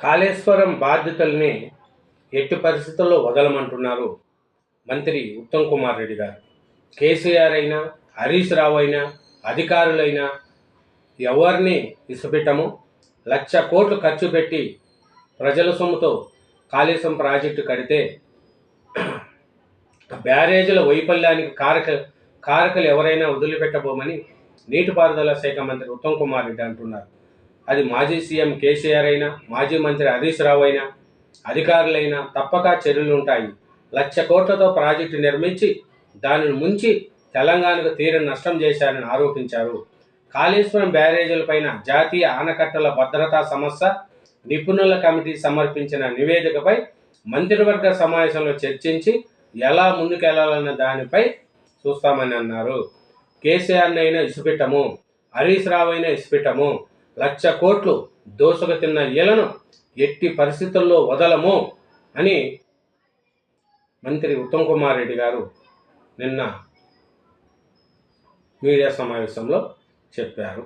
కాళేశ్వరం బాధ్యతల్ని ఎట్టి పరిస్థితుల్లో వదలమంటున్నారు మంత్రి ఉత్తమ్ కుమార్ రెడ్డి గారు. కేసీఆర్ అయినా హరీష్ రావు అయినా అధికారులైనా ఎవరిని ఇసుపెట్టము? లక్ష కోట్లు ఖర్చు పెట్టి ప్రజల సొమ్ముతో కాళేశ్వరం ప్రాజెక్టు కడితే బ్యారేజీల వైఫల్యానికి కారక కారకలు ఎవరైనా వదిలిపెట్టబోమని నీటిపారుదల శాఖ మంత్రి ఉత్తమ్ కుమార్ రెడ్డి అంటున్నారు. అది మాజీ సీఎం కేసీఆర్ అయినా మాజీ మంత్రి హరీష్ రావు అయినా అధికారులైనా తప్పక చర్యలు ఉంటాయి. లక్ష కోట్లతో ప్రాజెక్టు నిర్మించి దానిని ముంచి తెలంగాణకు తీరని నష్టం చేశారని ఆరోపించారు. కాళేశ్వరం బ్యారేజీలపైన జాతీయ ఆనకట్టల భద్రతా సమస్య నిపుణుల కమిటీ సమర్పించిన నివేదికపై మంత్రివర్గ సమావేశంలో చర్చించి ఎలా ముందుకెళ్ళాలన్న దానిపై చూస్తామని అన్నారు. కేసీఆర్నైనా ఇసుపెట్టము హరీష్ రావు అయినా ఇసుపెట్టము. లక్ష కోట్లు దోసుకు తిన్న ఈలను ఎట్టి పరిస్థితుల్లో వదలము అని మంత్రి ఉత్తమ్ కుమార్ రెడ్డి గారు నిన్న మీడియా సమావేశంలో చెప్పారు.